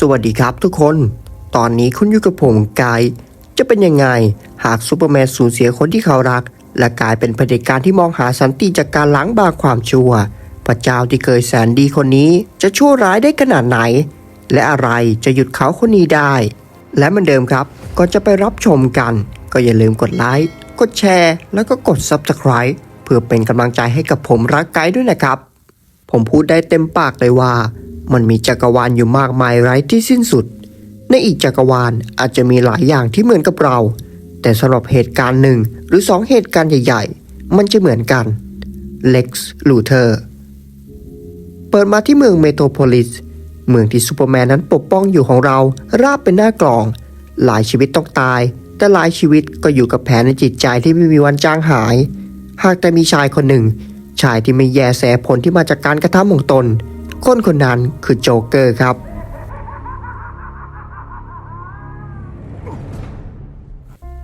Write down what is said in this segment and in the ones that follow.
สวัสดีครับทุกคน ตอนนี้คุณอยู่กับผมกาย จะเป็นยังไง หากซูเปอร์แมนสูญเสียคนที่เขารัก และกลายเป็นเผด็จการที่มองหาสันติจากการล้างบาความชั่ว พระเจ้าที่เคยแสนดีคนนี้จะชั่วร้ายได้ขนาดไหน และอะไรจะหยุดเขาคนนี้ได้ และเหมือนเดิมครับก่อนจะไปรับชมกัน ก็อย่าลืมกดไลค์ กดแชร์ แล้วก็กด Subscribe เพื่อเป็นกำลังใจให้กับผมรักไกด์ด้วยนะครับ ผมพูดได้เต็มปากเลยว่า มันมีจักรวาลอยู่มากมายไร้ที่สิ้นสุด ในอีกจักรวาลอาจจะมีหลายอย่างที่เหมือนกับเรา แต่สำหรับเหตุการณ์หนึ่งหรือสองเหตุการณ์ใหญ่ๆ มันจะเหมือนกัน Lex Luthor เปิดมาที่เมืองเมโทรโพลิส เมืองที่ซูเปอร์แมนนั้นปกป้องอยู่ของเราราบเป็นหน้ากลอง หลายชีวิตต้องตาย แต่หลายชีวิตก็อยู่กับแผลในจิตใจที่ไม่มีวันจางหาย หากแต่มีชายคนหนึ่ง ชายที่ไม่แยแสผลที่มาจากการกระทำของตน คนคนนั้นคือโจ๊กเกอร์ครับ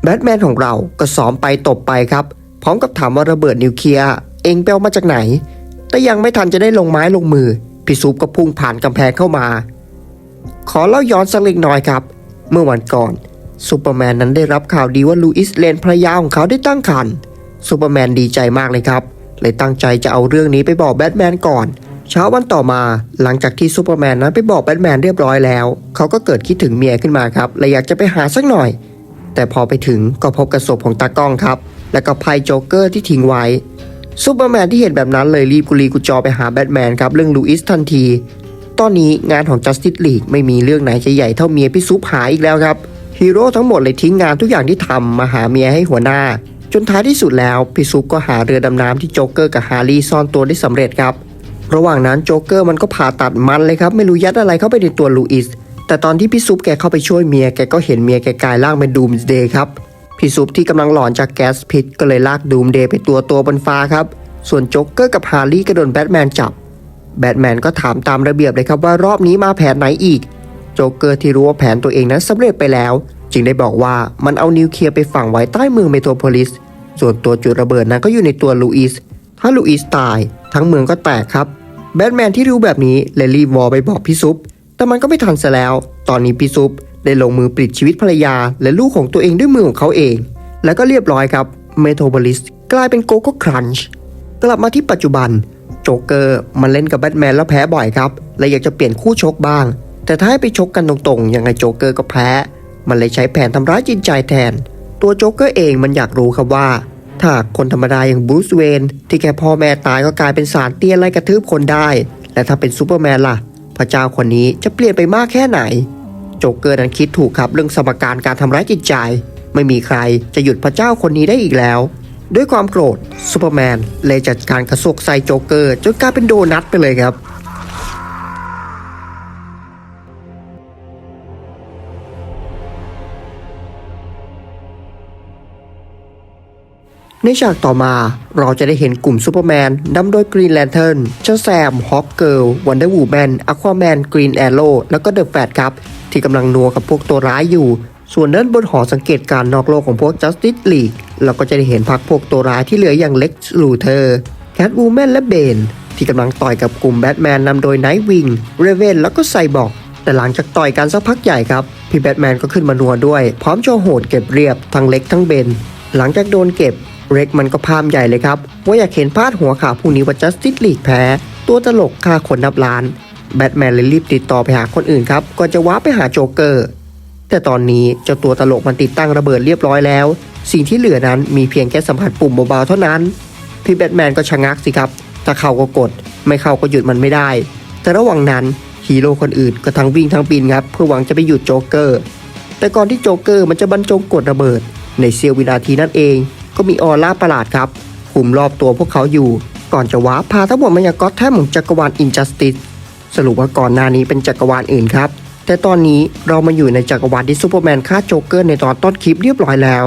แบทแมนของเราก็ซ้อมไปตบไปครับ พร้อมกับถามว่าระเบิดนิวเคลียร์เองไปเอามาจากไหน แต่ยังไม่ทันจะได้ลงไม้ลงมือ พี่ซุปก็พุ่งผ่านกำแพงเข้ามา ขอเล่าย้อนสักเล็กน้อยครับ เมื่อวันก่อนซูเปอร์แมนนั้นได้รับข่าวดีว่าลูอิสเลนภรรยาของเขาได้ตั้งครรภ์ซูเปอร์แมนดีใจมากเลยครับ เลยตั้งใจจะเอาเรื่องนี้ไปบอกแบทแมนก่อน เช้าวันต่อมาหลังจากที่ซูเปอร์แมนนั้นไปบอกแบทแมนเรียบร้อยแล้ว เขาก็เกิดคิดถึงเมียขึ้นมาครับเลยอยากจะไปหาสักหน่อย แต่พอไปถึงก็พบกระสบของตากล้องครับ และก็ไพ่โจ๊กเกอร์ที่ทิ้งไว้ซูเปอร์แมนที่เห็นแบบนั้นเลยรีบกุลีกุจอไปหาแบทแมนครับเรื่องลูอิสทันที ตอนนี้งานของ Justice League ไม่มีเรื่องไหนจะใหญ่เท่าเมียพี่ซุปหายอีกแล้วครับฮีโร่ทั้งหมดเลยทิ้งงานทุกอย่างที่ทำมาหาเมียให้หัวหน้า จนท้ายที่สุดแล้วพี่ซุปก็หาเรือดำน้ำที่โจ๊กเกอร์กับฮาร์รี่ซ่อนตัวได้สำเร็จครับ ระหว่างนั้นโจ๊กเกอร์มันก็ผ่าตัดมันเลยครับไม่รู้ยัดอะไรเข้าไปในตัวลูอิสแต่ตอนที่พี่ซุปแกเข้าไปช่วยเมียแกก็เห็นเมียแกกลายร่างเป็นดูมสเดย์ครับพี่ซุปที่กำลังหลอนจากแก๊สพิษก็เลยลากดูมเดย์ไปตัวตัวบนฟ้าครับส่วนโจ๊กเกอร์กับฮาร์รี่ก็โดนแบทแมนจับแบทแมนก็ถามตามระเบียบเลยครับว่ารอบนี้มาแผนไหนอีก โจ๊กเกอร์ที่รู้ว่าแผนตัวเองนั้นสำเร็จไปแล้ว จึงได้บอกว่ามันเอานิวเคลียร์ไปฝังไว้ใต้เมืองเมโทรโพลิส ส่วนตัวจุดระเบิดนั้นก็อยู่ในตัวลูอิสถ้าลูอิสตาย ทั้งเมืองก็แตกครับ แบทแมนที่รู้แบบนี้เลยรีบวอลไปบอกพี่ซุป แต่มันก็ไม่ทันซะแล้ว ตอนนี้พี่ซุปได้ลงมือปลิดชีวิตภรรยา และลูกของตัวเองด้วยมือของเขาเอง แล้วก็เรียบร้อยครับเมโทรโพลิสกลายเป็นโกโก้ครันช์กลับมาที่ปัจจุบัน โจเกอร์มันเล่นกับแบทแมนแล้วแพ้บ่อยครับเลยอยากจะเปลี่ยนคู่ชกบ้าง แต่ถ้าให้ไปชกกันตรงๆ ยังไงโจเกอร์ก็แพ้ มันเลยใช้แผนทำร้ายจิตใจแทน ตัวโจเกอร์เองมันอยากรู้ครับว่า ถ้าคนธรรมดาอย่างบรูซเวนที่แค่พ่อแม่ตายก็กลายเป็นสารเตี้ยไล่กระทืบคนได้ และถ้าเป็นซูเปอร์แมนล่ะ พระเจ้าคนนี้จะเปลี่ยนไปมากแค่ไหน โจ๊กเกอร์นั้นคิดถูกครับเรื่องสมการการทำร้ายจิตใจ ไม่มีใครจะหยุดพระเจ้าคนนี้ได้อีกแล้ว ด้วยความโกรธซูเปอร์แมนเลยจัดการกระซวกใส่โจ๊กเกอร์จนกลายเป็นโดนัทไปเลยครับ ในฉากต่อมาเราจะได้เห็นกลุ่มซูเปอร์แมนนำโดยกรีนแลนเทิร์นเจ้าแซมฮอกเกิลวันเดอร์วูแมนอควาแมนกรีนแอโร่แล้วก็เดอะแฟตครับ ที่กำลังนัวกับพวกตัวร้ายอยู่ ส่วนด้านบนหอสังเกตการณ์นอกโลกของพวก Justice League เราก็จะได้เห็นพักพวกตัวร้ายที่เหลืออย่างเล็กลูเทอร์แคทวูแมนและเบนที่กำลังต่อยกับกลุ่มแบทแมนนำโดยไนท์วิงเรเวนแล้วก็ไซบอร์กแต่หลังจากต่อยกันสักพักใหญ่ครับ พี่แบทแมนก็ขึ้นมานัวด้วย พร้อมโชว์โหดเก็บเรียบทั้งเล็กทั้งเบน หลังจากโดนเก็บ เร็กมันก็พามใหญ่เลยครับ ว่าอยากเห็นพาดหัวข่าวพรุ่งนี้ว่า Justice League แพ้ ตัวตลกฆ่าคนนับล้าน แบทแมนเลยรีบติดต่อไปหาคนอื่นครับก่อนจะว้าไปหาโจเกอร์ แต่ตอนนี้เจ้าตัวตลกมันติดตั้งระเบิดเรียบร้อยแล้ว สิ่งที่เหลือนั้นมีเพียงแค่สัมผัสปุ่มเบาๆเท่านั้น พี่แบทแมนก็ชะงักสิครับถ้าเข้าก็กด ไม่เข้าก็หยุดมันไม่ได้ แต่ระหว่างนั้นฮีโร่คนอื่นก็ทั้งวิ่งทั้งปีนครับเพื่อหวังจะไปหยุดโจเกอร์ แต่ก่อนที่โจเกอร์มันจะบรรจงกดระเบิด ในเสี้ยววินาทีนั่นเอง ก็มีออร่าประหลาดครับคุมรอบตัวพวกเขาอยู่ ก่อนจะว้าร์ปพาทั้งหมดมายังก็อตแทมของจักรวาลอินจัสติสสรุปว่าก่อนหน้านี้เป็นจักรวาลอื่นครับ แต่ตอนนี้เรามาอยู่ในจักรวาลที่ซูเปอร์แมนฆ่าโจ๊กเกอร์ในตอนต้นคลิปเรียบร้อยแล้ว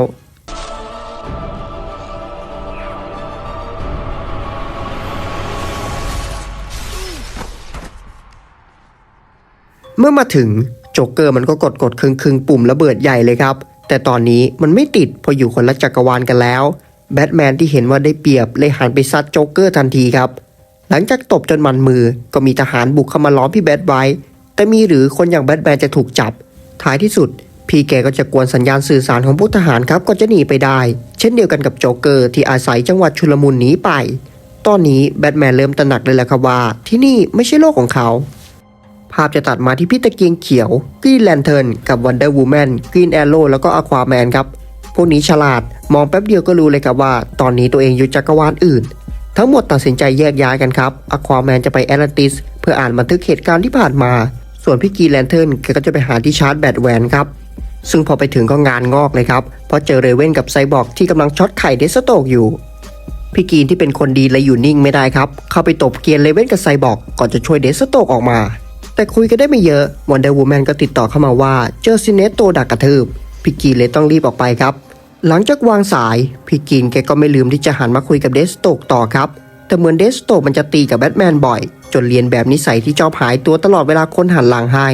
เมื่อมาถึงโจ๊กเกอร์มันก็กดกดคึงคึงๆปุ่มระเบิดใหญ่เลยครับ แต่ตอนนี้มันไม่ติดเพราะอยู่คนละจักรวาลกันแล้ว แบทแมนที่เห็นว่าได้เปรียบเลยหันไปซัดโจ๊กเกอร์ทันทีครับ หลังจากตบจนมันมือก็มีทหารบุกเข้ามาล้อมพี่แบทไว้ แต่มีหรือคนอย่างแบทแมนจะถูกจับ ท้ายที่สุด พี่แกก็จะกวนสัญญาณสื่อสารของพวกทหารครับก็จะหนีไปได้ เช่นเดียวกันกับโจ๊กเกอร์ที่อาศัยจังหวัดชุลมุนหนีไป ตอนนี้แบทแมนเริ่มตระหนักเลยแหละครับว่าที่นี่ไม่ใช่โลกของเขา ภาพจะตัดมาที่พี่ตะเกียงเขียวกรีนแลนเทิร์นกับวันเดอร์วูแมนกรีนแอโร่แล้วก็อควาแมนครับพวกนี้ฉลาดมองแป๊บเดียวก็รู้เลยครับว่า ตอนนี้ตัวเองอยู่จักรวาลอื่น ทั้งหมดตัดสินใจแยกย้ายกันครับอควาแมนจะไปแอตแลนติสเพื่ออ่านบันทึกเหตุการณ์ที่ผ่านมา ส่วนพี่กรีนแลนเทิร์นกก็จะไปหาที่ชาร์จแบตแวนครับซึ่งพอไปถึงก็งานงอกเลยครับ เพราะเจอเรเว่นกับไซบอร์กที่กำลังช็อตไข่เดสโตกอยู่ พี่กีนที่เป็นคนดีเลยอยู่นิ่งไม่ได้ครับ เข้าไปตบเกียร์เลเว่นกับไซบอร์กก่อนจะช่วยเดสโตกออกมา แต่คุยกันได้ไม่เยอะวันเดอร์วูแมนก็ติดต่อเข้ามาว่าเจอซินเนตโตดักกระทืบพี่กรีนเลยต้องรีบออกไปครับ หลังจากวางสายพี่กรีนแกก็ไม่ลืมที่จะหันมาคุยกับเดสโตกต่อครับ แต่เหมือนเดสโตกมันจะตีกับแบทแมนบ่อย จนเรียนแบบนิสัยที่ชอบหายตัวตลอดเวลาคนหันหลังให้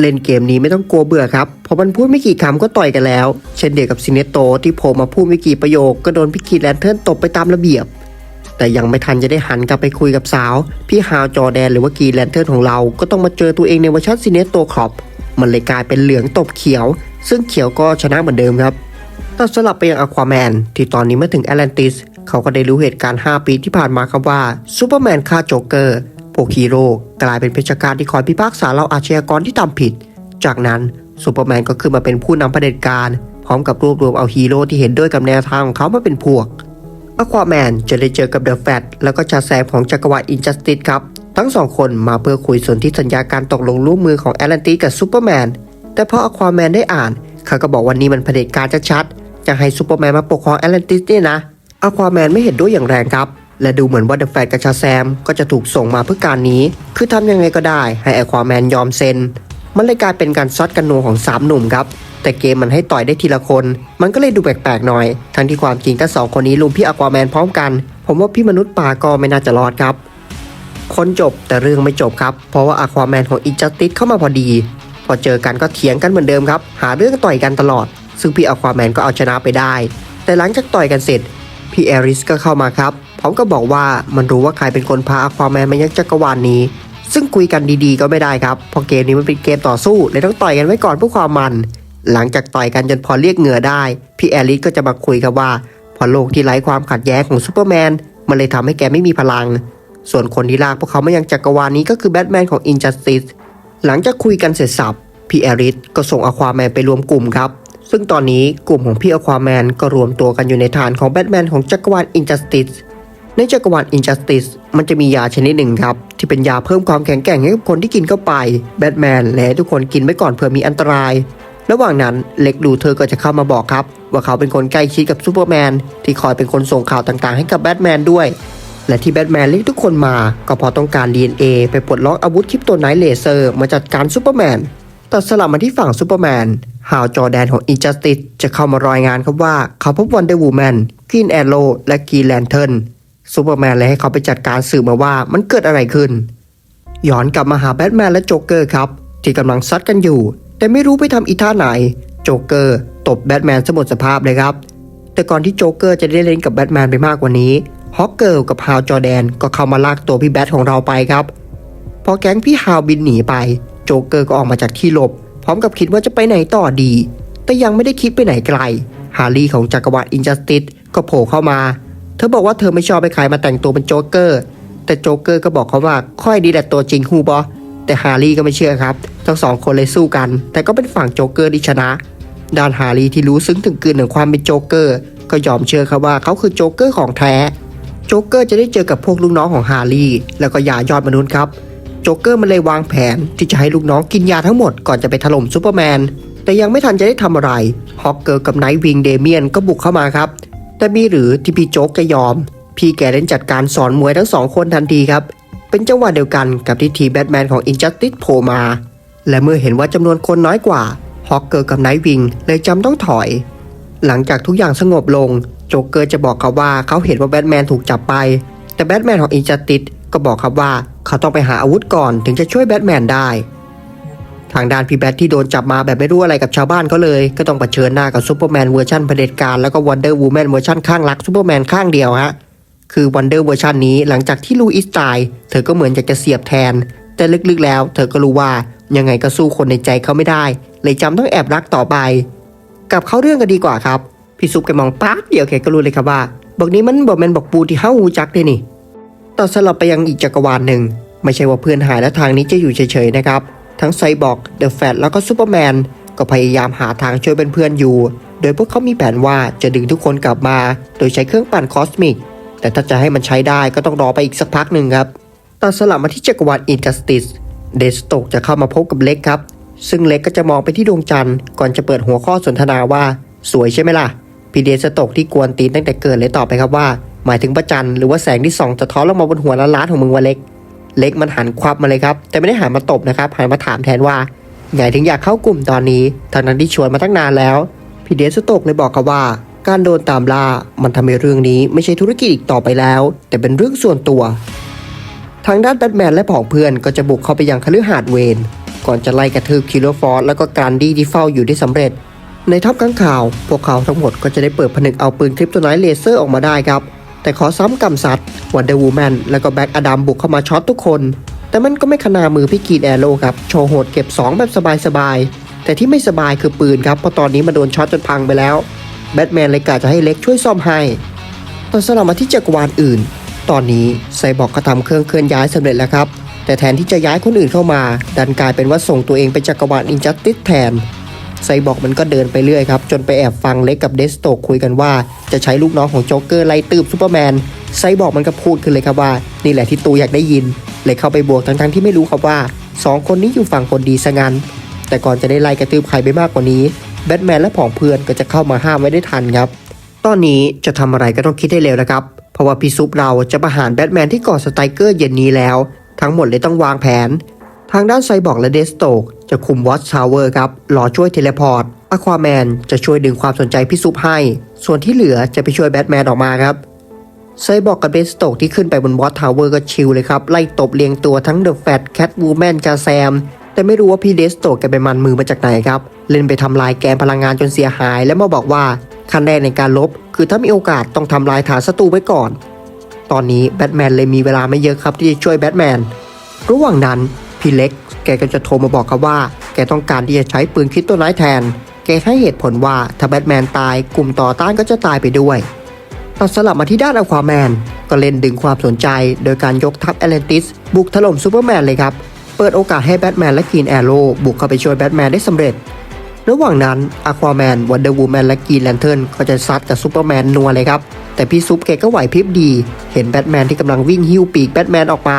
เล่นเกมนี้ไม่ต้องกลัวเบื่อครับเพราะมันพูดไม่กี่คำก็ต่อยกันแล้ว เช่นเดียวกับซินเนโตที่โผล่มาพูดไม่กี่ประโยคก็โดนพี่กีแลนเทิร์นตบไปตามระเบียบ แต่ยังไม่ทันจะได้หันกลับไปคุยกับสาว พี่ฮาวจอแดนหรือว่ากีแลนเทิร์นของเรา ก็ต้องมาเจอตัวเองในเวอร์ชันซินเนโตครอปมันเลยกลายเป็นเหลืองตบเขียว ซึ่งเขียวก็ชนะเหมือนเดิมครับตัดสลับไปยังอควาแมนที่ตอนนี้เมื่อถึงแอตแลนติสเขาก็ได้รู้เหตุการณ์ 5 ปีที่ผ่านมาครับว่าซูเปอร์แมนฆ่าโจ๊กเกอร์พวกฮีโร่กลายเป็นเพชฌฆาตที่คอยพิพากษาเราอาชญากรที่ทำผิด จากนั้นซูเปอร์แมนก็ขึ้นมาเป็นผู้นำเผด็จการ พร้อมกับรวบรวมเอาฮีโร่ที่เห็นด้วยกับแนวทางของเขามาเป็นพวก อควาแมนจะได้เจอกับเดอะแฟตแล้วก็ชาแซมของจักรวาลอินจัสติสครับ ทั้งสองคนมาเพื่อคุยส่วนที่สัญญาการตกลงร่วมมือของแอตแลนติสกับซูเปอร์แมน แต่พออควาแมนได้อ่าน เขาก็บอกวันนี้มันเผด็จการชัดๆจะให้ซูเปอร์แมนมาปกครองแอตแลนติสเนี่ยนะอควาแมนไม่เห็นด้วยอย่างแรงครับ และดูเหมือนว่าเดอะแฟตกับชาแซมก็จะถูกส่งมาเพื่อการนี้ คือทำยังไงก็ได้ให้อควาแมนยอมเซ็น มันเลยกลายเป็นการซัดกันนัวของสามหนุ่มครับ แต่เกมมันให้ต่อยได้ทีละคน มันก็เลยดูแปลกๆหน่อย ทั้งที่ความจริงทั้งสองคนนี้ลุมพี่อควาแมนพร้อมกัน ผมว่าพี่มนุษย์ป่าก็ไม่น่าจะรอดครับ คนจบแต่เรื่องไม่จบครับ เพราะว่าอควาแมนของอิจัสติสเข้ามาพอดี พอเจอกันก็เถียงกันเหมือนเดิมครับ หาเรื่องต่อยกันตลอด ซึ่งพี่อควาแมนก็เอาชนะไปได้ แต่หลังจากต่อยกันเสร็จ พี่แอริสก็เข้ามาครับพร้อมกับอกว่ามันรู้ว่าใครเป็นคนพาอควาแมนมายังจักรวาลนี้ ซึ่งคุยกันดีๆก็ไม่ได้ครับเพราะเกมนี้มันเป็นเกมต่อสู้เลยต้องต่อยกันไว้ก่อนเพื่อความมัน หลังจากต่อยกันจนพอเรียกเหงื่อได้ พี่แอริสก็จะมาคุยครับว่า พอโลกที่ไร้ความขัดแย้งของซูเปอร์แมนมันเลยทำให้แกไม่มีพลัง ส่วนคนที่ลากพวกเขามายังจักรวาลนี้ก็คือแบทแมนของ Injustice หลังจากคุยกันเสร็จสับพี่แอริสก็ส่งอควาแมนไปรวมกลุ่มครับซึ่งตอนนี้กลุ่มของพี่อควาแมนก็รวมตัวกันอยู่ในฐานของแบทแมนของจักรวาล Injustice ในจักรวาล Injustice มันจะมียาชนิดหนึ่งครับ ที่เป็นยาเพิ่มความแข็งแกร่งให้กับคนที่กินเข้าไป แบทแมนและทุกคนกินไว้ก่อนเผื่อมีอันตราย ระหว่างนั้นเล็กดูเธอก็จะเข้ามาบอกครับ ว่าเขาเป็นคนใกล้ชิดกับซูเปอร์แมนที่คอยเป็นคนส่งข่าวต่างๆ ให้กับแบทแมนด้วย และที่แบทแมนเรียกทุกคนมา ก็เพอต้องการ DNA ไปปลดล็อกอาวุธคริปโตไนท์เลเซอร์มาจัดการซูเปอร์แมนตัดสลับมาที่ฝั่งซูเปอร์แมนฮาวจอแดนของ Injustice จะเข้ามารายงานครับว่าเขาพบวันเดอร์วูแมนกรีนแอโรและกรีแลนเทิร์น ซูเปอร์แมนเลยให้เขาไปจัดการสืบมาว่ามันเกิดอะไรขึ้น ย้อนกลับมาหาแบทแมนและโจ๊กเกอร์ครับ ที่กำลังซัดกันอยู่ แต่ไม่รู้ไปทำอีท่าไหน โจ๊กเกอร์ตบแบทแมนสมดสภาพเลยครับ แต่ก่อนที่โจ๊กเกอร์จะได้เล่นกับแบทแมนไปมากกว่านี้ฮอกเกิลกับฮาวจอแดนก็เข้ามาลากตัวพี่แบทของเราไปครับ พอแก๊งพี่ฮาวบินหนีไป โจ๊กเกอร์ก็ออกมาจากที่หลบ พร้อมกับคิดว่าจะไปไหนต่อดี แต่ยังไม่ได้คิดไปไหนไกล ฮาร์รี่ของจักรวาลอินจัสติสก็โผล่เข้ามา เธอบอกว่าเธอไม่ชอบไปใครมาแต่งตัวเป็นโจ๊กเกอร์ แต่โจ๊กเกอร์ก็บอกเขาว่าค่อยดีแหละตัวจริงฮูบอแต่ฮารี่ก็ไม่เชื่อครับ ทั้งสองคนเลยสู้กัน แต่ก็เป็นฝั่งโจ๊กเกอร์ที่ชนะ ด้านฮารี่ที่รู้ซึ้งถึงกลืนถึงความเป็นโจ๊กเกอร์ ก็ยอมเชื่อครับว่าเขาคือโจ๊กเกอร์ของแท้ โจ๊กเกอร์จะได้เจอกับพวกลูกน้องของฮารี่แล้วก็ยายอดมนุษย์ครับ โจ๊กเกอร์มันเลยวางแผนที่จะให้ลูกน้องกินยาทั้งหมดก่อนจะไปถล่มซูเปอร์แมน แต่ยังไม่ทันจะได้ทำอะไร ฮอกเกอร์กับไนท์วิงเดเมียนก็บุกเข้ามาครับ แต่มีหรือที่พี่โจ๊กจะยอม พี่แกเล่นจัดการสอนมวยทั้งสองคนทันทีครับ เป็นจังหวะเดียวกันกับที่ทีแบทแมนของอินจัสติสโผล่มา และเมื่อเห็นว่าจำนวนคนน้อยกว่าฮอกเกอร์กับไนท์วิงเลยจำต้องถอย หลังจากทุกอย่างสงบลงโจ๊กเกอร์จะบอกเขาว่าเขาเห็นว่าแบทแมนถูกจับไป แต่แบทแมนของอินจัสติสก็บอกครับว่าเขาต้องไปหาอาวุธก่อนถึงจะช่วยแบทแมนได้ ทางด้านพี่แบทที่โดนจับมาแบบไม่รู้อะไรกับชาวบ้านเขาเลย ก็ต้องเผชิญหน้ากับซูเปอร์แมนเวอร์ชันเผด็จการแล้วก็วันเดอร์วูแมนเวอร์ชันข้างรักซูเปอร์แมนข้างเดียวฮะคือวันเดอร์เวอร์ชันนี้หลังจากที่ลูอิสตาย เธอก็เหมือนอยากจะเสียบแทน แต่ลึกๆแล้ว เธอก็รู้ว่ายังไงก็สู้คนในใจเขาไม่ได้ เลยจำต้องแอบรักต่อไป กลับเข้าเรื่องกันดีกว่าครับพี่ซุปแกมองป๊าเดียวแกก็รู้เลยครับว่าบอกนี้มันบอกแมนบอกปูที่เฮ้าหูจักเลยนี่ต่อสลับไปยังอีกจักรวาลหนึ่งไม่ใช่ว่าเพื่อนหายและทางนี้จะอยู่เฉยๆนะครับ ทั้งไซบอร์กเดอะแฟตแล้วก็ซูเปอร์แมนก็พยายามหาทางช่วยเพื่อนๆอยู่ โดยพวกเขามีแผนว่าจะดึงทุกคนกลับมา โดยใช้เครื่องปั่นคอสมิก แต่ถ้าจะให้มันใช้ได้ก็ต้องรอไปอีกสักพักหนึ่งครับตัดสลับมาที่จักรวาลอินจัสติส เดสโตกจะเข้ามาพบกับเล็กครับ ซึ่งเล็กก็จะมองไปที่ดวงจันทร์ก่อนจะเปิดหัวข้อสนทนาว่า สวยใช่ไหมล่ะ พี่เดสโตกที่กวนตีนตั้งแต่เกิดเลยตอบไปครับว่า หมายถึงพระจันหรือว่าแสงที่ส่องสะท้อนลงมาบนหัวล้านๆของมึงวะเล็ก เล็กมันหันควับมาเลยครับ แต่ไม่ได้หันมาตบนะครับหันมาถามแทนว่าไงถึงอยากเข้ากลุ่มตอนนี้ทั้งนั้นที่ชวนมาตั้งนานแล้วพี่เดสโตกเลยบอกกับว่า การโดนตามล่ามันทำให้เรื่องนี้ไม่ใช่ธุรกิจอีกต่อไปแล้ว แต่เป็นเรื่องส่วนตัว ทางด้านแบทแมนและผองเพื่อนก็จะบุกเข้าไปยังคฤหาสน์เวนก่อนจะไล่กระทืบคิโลฟอร์แล้วก็การดี้ที่เฝ้าอยู่ได้สำเร็จ ในทัพข้างข่าว พวกเขาทั้งหมดก็จะได้เปิดผนึกเอาปืนคริปโตไนท์เลเซอร์ออกมาได้ครับ แต่ขอซ้ำกำซัดวันเดอร์วูแมนและก็แบ็กอดัมบุกเข้ามาช็อตทุกคน แต่มันก็ไม่ขนามือพี่กีดแอโร่ครับ โชว์โหดเก็บ 2 แบบสบายๆ แต่ที่ไม่สบายคือปืนครับ เพราะตอนนี้มันโดนช็อตจนพังไปแล้ว แบทแมนเลยกะจะให้เล็กช่วยซ่อมให้ตอนสลับมาที่จักรวาลอื่น ตอนนี้ไซบอร์กก็ทำเครื่องเคลื่อนย้ายสำเร็จแล้วครับ แต่แทนที่จะย้ายคนอื่นเข้ามา ดันกลายเป็นว่าส่งตัวเองไปจักรวาลอินจัสติสแทน ไซบอร์กมันก็เดินไปเรื่อยครับ จนไปแอบฟังเล็กกับเดสโตกคุยกันว่า จะใช้ลูกน้องของโจ๊กเกอร์ไล่ตืบซูเปอร์แมนไซบอร์กมันก็พูดขึ้นเลยครับว่า นี่แหละที่ตูอยากได้ยิน เลยเข้าไปบวกทั้งๆที่ไม่รู้ครับว่าสองคนนี้อยู่ฝั่งคนดีซะงั้น แต่ก่อนจะได้ไล่กระตืบใครไปมากกว่านี้แบทแมนและผองเพื่อนก็จะเข้ามาห้ามไว้ได้ทันครับ ตอนนี้จะทำอะไรก็ต้องคิดให้เร็วนะครับ เพราะว่าพี่ซุปเราจะประหารแบทแมนที่กาะสไตรเกอร์เย็นนี้แล้ว ทั้งหมดเลยต้องวางแผน ทางด้านไซบอร์กและเดสโตก จะคุมวอตชาวเวอร์ครับรอช่วยเทเลพอร์ตอะควาแมนจะช่วยดึงความสนใจพี่ซุปให้ ส่วนที่เหลือจะไปช่วยแบทแมนออกมาครับไซยบอกกับเดสโตกที่ขึ้นไปบนวอตทาวเวอร์ก็ชิลเลยครับ ไล่ตบเรียงตัวทั้งเดอะแฟตแคทวูแมนกาแซม แต่ไม่รู้ว่าพี่เดสโตกแกไปมันมือมาจากไหนครับ เล่นไปทำลายแกนพลังงานจนเสียหาย แล้วมาบอกว่าขั้นแรกในการลบ คือถ้ามีโอกาสต้องทำลายฐานศัตรูไว้ก่อน ตอนนี้แบทแมนเลยมีเวลาไม่เยอะครับที่จะช่วยแบทแมนระหว่างนั้น พี่เล็ก แกก็จะโทรมาบอกครับว่า แกต้องการที่จะใช้ปืนคริปโตไนท์แทน แกให้เหตุผลว่าถ้าแบทแมนตายกลุ่มต่อต้านก็จะตายไปด้วยตัดสลับมาที่ด้านอควาแมน ก็เล่นดึงความสนใจ โดยการยกทัพแอตแลนติส บุกถล่มซูเปอร์แมนเลยครับ เปิดโอกาสให้แบทแมนและกรีนแอโร่บุกเข้าไปช่วยแบทแมนได้สำเร็จ ระหว่างนั้นอควาแมนวันเดอร์วูแมนและกรีนแลนเทิร์นก็จะซัดกับซูเปอร์แมนนัวเลยครับ แต่พี่ซุปแกก็ไหวพริบดี เห็นแบทแมนที่กำลังวิ่งหิ้วปีกแบทแมนออกมา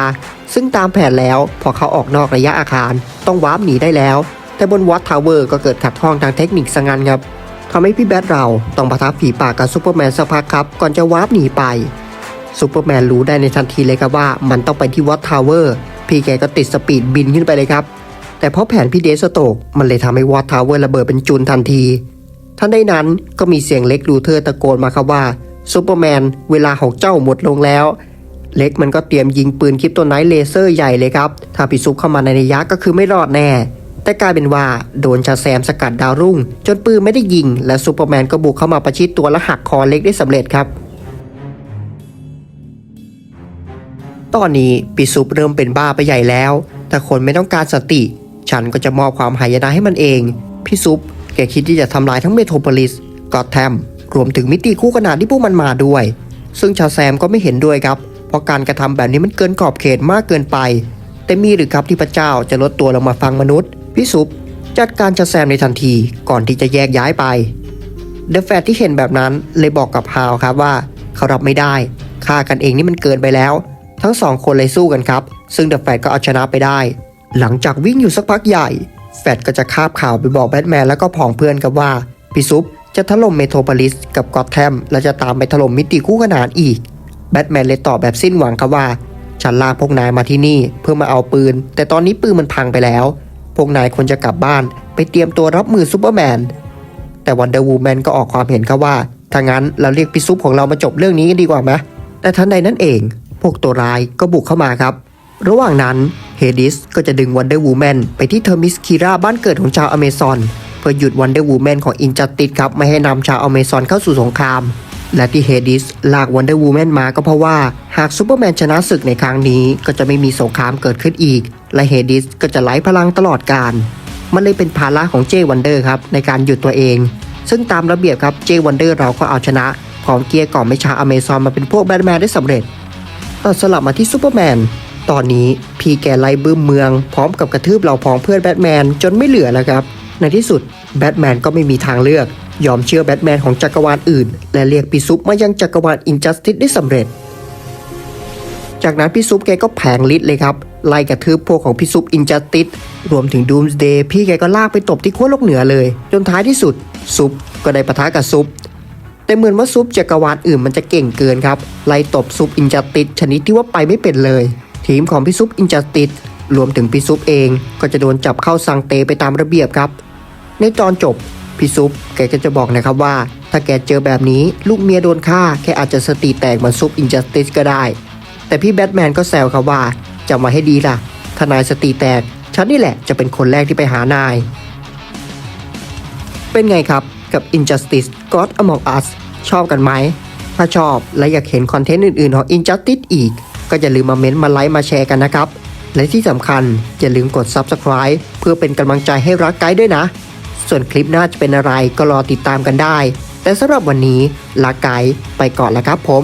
ซึ่งตามแผนแล้วพอเขาออกนอกระยะอาคาร ต้องวาร์ปหนีได้แล้ว แต่บนวอตทาวเวอร์ก็เกิดขัดข้องทางเทคนิคซะงั้นครับทำให้พี่แบทเราต้องประทับผีปากกับซูเปอร์แมนสักพักครับ ก่อนจะวาร์ปหนีไปซูเปอร์แมนรู้ได้ในทันทีเลยครับว่า มันต้องไปที่วอตทาวเวอร์พี่แกก็ติดสปีดบินขึ้นไปเลยครับ แต่เพราะแผนพี่เดสโตก มันเลยทำให้วอตทาวเวอร์ระเบิดเป็นจุนทันทีทันใดนั้นก็มีเสียงเล็กลูเทอร์ตะโกนมาครับว่า ซูเปอร์แมนเวลาของเจ้าหมดลงแล้ว เล็กมันก็เตรียมยิงปืนคริปโตไนท์เลเซอร์ใหญ่เลยครับ ถ้าพี่ซุปเข้ามาในระยะก็คือไม่รอดแน่ แต่กลายเป็นว่าโดนชาแซมสกัดดาวรุ่ง จนปืนไม่ได้ยิง และซูเปอร์แมนก็บุกเข้ามาประชิดตัวและหักคอเล็กได้สำเร็จครับตอนนี้ปีซุปเริ่มเป็นบ้าไปใหญ่แล้ว แต่คนไม่ต้องการสติ ฉันก็จะมอบความหายนะให้มันเอง พี่ซุปแกคิดที่จะทำลายทั้งเมโทรโพลิสกอตแทม รวมถึงมิติคู่ขนานที่พวกมันมาด้วย ซึ่งชาแซมก็ไม่เห็นด้วยครับ เพราะการกระทำแบบนี้มันเกินขอบเขตมากเกินไป แต่มีหรือครับที่พระเจ้าจะลดตัวลงมาฟังมนุษย์พี่ซุปจัดการชาแซมในทันทีก่อนที่จะแยกย้ายไปเดอะแฟตที่เห็นแบบนั้นเลยบอกกับฮาวครับว่าเขารับไม่ได้ฆ่ากันเองนี่มันเกินไปแล้ว ทั้งสองคนเลยสู้กันครับ ซึ่งเดอะแฟตก็เอาชนะไปได้ หลังจากวิ่งอยู่สักพักใหญ่ แฟตก็จะคาบข่าวไปบอกแบทแมนแล้วก็ผองเพื่อนกับว่าพี่ซุป จะถล่มเมโทรโพลิสกับกอตแทมและจะตามไปถล่มมิติคู่ขนานอีก แบทแมนเลยตอบแบบสิ้นหวังครับว่า ฉันลากพวกนายมาที่นี่เพื่อมาเอาปืน แต่ตอนนี้ปืนมันพังไปแล้ว พวกนายควรจะกลับบ้าน ไปเตรียมตัวรับมือซูเปอร์แมน แต่วันเดอร์วูแมนก็ออกความเห็นครับว่า ถ้างั้นเราเรียกพี่ซุปของเรามาจบเรื่องนี้กันดีกว่าไหมแต่ทันใดนั้นเอง พวกตัวร้ายก็บุกเข้ามาครับ ระหว่างนั้นเฮดิสก็จะดึงวันเดอร์วูแมนไปที่เทอร์มิสคีราบ้านเกิดของชาวอเมซอน เพื่อหยุดวันเดอร์วูแมนของอินจัสติสครับ ไม่ให้นำชาวอเมซอนเข้าสู่สงคราม และที่เฮดิสลากวันเดอร์วูแมนมาก็เพราะว่าหากซูเปอร์แมนชนะศึกในครั้งนี้ ก็จะไม่มีสงครามเกิดขึ้นอีก และเฮดิสก็จะไร้พลังตลอดกาลมันเลยเป็นภาระของเจวันเดอร์ครับในการหยุดตัวเอง ซึ่งตามระเบียบครับเจวันเดอร์เราก็เอาชนะพร้อมเกียร์ก่อมไม่ชาอเมซอนมาเป็นพวกแบทแมนได้สำเร็จตัดสลับมาที่ซูเปอร์แมนตอนนี้พีแกไล่บึ้มเมือง พร้อมกับกระทืบเหล่าพ้องเพื่อนแบทแมนจนไม่เหลือแล้วครับ ในที่สุดแบทแมนก็ไม่มีทางเลือก ยอมเชื่อแบทแมนของจักรวาลอื่น และเรียกพี่ซุปมายังจักรวาลอินจัสติสได้สำเร็จ จากนั้นพี่ซุปแกก็แผงฤทธิ์เลยครับ ไล่กระทืบพวกของพี่ซุปอินจัสติสรวมถึงดูมส์เดย์พี่แกก็ลากไปตบที่ขั้วโลกเหนือเลย จนท้ายที่สุดซุปก็ได้ปะทะกับซุปแต่เหมือนว่าซุปจักรวาลอื่นมันจะเก่งเกินครับไล่ตบซุปอินจัสติสชนิดที่ว่าไปไม่เป็นเลย ทีมของพี่ซุปอินจัสติสรวมถึงพี่ซุปเองก็จะโดนจับเข้าสังเตไปตามระเบียบครับ ในตอนจบพี่ซุปแกก็จะบอกนะครับว่า ถ้าแกเจอแบบนี้ลูกเมียโดนฆ่าแกอาจจะสติแตกเหมือนซุปอินจัสติสก็ได้ แต่พี่แบทแมนก็แซวครับว่าจำไว้ให้ดีล่ะถ้านายสติแตกฉันนี่แหละจะเป็นคนแรกที่ไปหานาย เป็นไงครับกับ Injustice God Among Us ชอบกันไหม ถ้าชอบและอยากเห็นคอนเทนต์อื่น ๆ ของ Injustice อีก ก็อย่าลืมมาเม้นต์มาไลค์มาแชร์กันนะครับ และที่สำคัญอย่าลืมกด Subscribe เพื่อเป็นกำลังใจให้รักไกด์ด้วยนะ ส่วนคลิปหน้าจะเป็นอะไรก็รอติดตามกันได้ แต่สำหรับวันนี้ลาไกลไปก่อนแล้วครับผม